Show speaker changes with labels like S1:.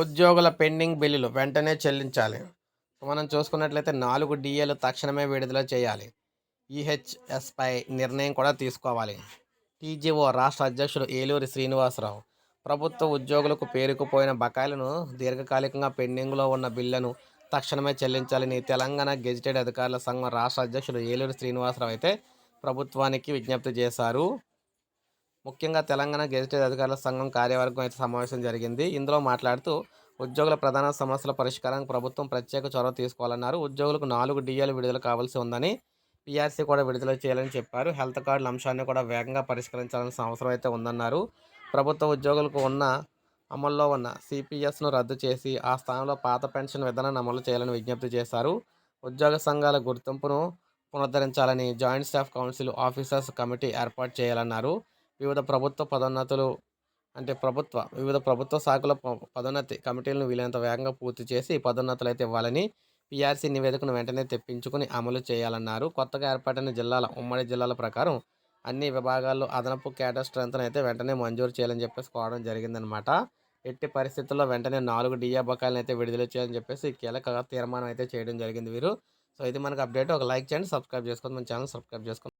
S1: ఉద్యోగుల పెండింగ్ బిల్లులు వెంటనే చెల్లించాలి. మనం చూసుకున్నట్లయితే నాలుగు డిఏలు తక్షణమే విడుదల చేయాలి. ఈహెచ్ఎస్పై నిర్ణయం కూడా తీసుకోవాలి. టీజీఓ రాష్ట్ర అధ్యక్షుడు ఏలూరి శ్రీనివాసరావు ప్రభుత్వ ఉద్యోగులకు పేరుకుపోయిన బకాయిలను దీర్ఘకాలికంగా పెండింగ్లో ఉన్న బిల్లును తక్షణమే చెల్లించాలని తెలంగాణ గెజిటెడ్ అధికారుల సంఘం రాష్ట్ర అధ్యక్షుడు ఏలూరి శ్రీనివాసరావు అయితే ప్రభుత్వానికి విజ్ఞప్తి చేశారు. ముఖ్యంగా తెలంగాణ గెజిటెడ్ అధికారుల సంఘం కార్యవర్గం అయితే సమావేశం జరిగింది. ఇందులో మాట్లాడుతూ ఉద్యోగుల ప్రధాన సమస్యల పరిష్కారానికి ప్రభుత్వం ప్రత్యేక చొరవ తీసుకోవాలన్నారు. ఉద్యోగులకు నాలుగు డిఏలు విడుదల కావాల్సి ఉందని పీఆర్సీ కూడా విడుదల చేయాలని చెప్పారు. హెల్త్ కార్డుల అంశాన్ని కూడా వేగంగా పరిష్కరించాల్సిన అవసరం అయితే ఉందన్నారు. ప్రభుత్వ ఉద్యోగులకు ఉన్న అమల్లో ఉన్న సిపిఎస్ను రద్దు చేసి ఆ స్థానంలో పాత పెన్షన్ విధానాన్ని అమలు చేయాలని విజ్ఞప్తి చేశారు. ఉద్యోగ సంఘాల గుర్తింపును పునరుద్ధరించాలని joint staff council officers committee ఏర్పాటు చేయాలన్నారు. వివిధ ప్రభుత్వ పదోన్నతులు అంటే ప్రభుత్వ వివిధ ప్రభుత్వ శాఖల ప- పదోన్నతి కమిటీలను వీలైనంత వేగంగా పూర్తి చేసి పదోన్నతులు అయితే ఇవ్వాలని పీఆర్సీ నివేదికను వెంటనే తెప్పించుకుని అమలు చేయాలన్నారు. కొత్తగా ఏర్పడిన జిల్లాల ఉమ్మడి జిల్లాల ప్రకారం అన్ని విభాగాల్లో అదనపు కేటర్ స్ట్రెంత్ను అయితే వెంటనే మంజూరు చేయాలని చెప్పేసి కోవడం జరిగిందనమాట ఎట్టి పరిస్థితుల్లో వెంటనే నాలుగు డిఏ బకాయిలను అయితే విడుదల చేయాలని చెప్పేసి కీలక తీర్మానం అయితే చేయడం జరిగింది వీరు. సో ఇది మనకు అప్డేట్. ఒక లైక్ చేయండి సబ్స్క్రైబ్ చేసుకోండి. మన ఛానల్ సబ్స్క్రైబ్ చేసుకోండి.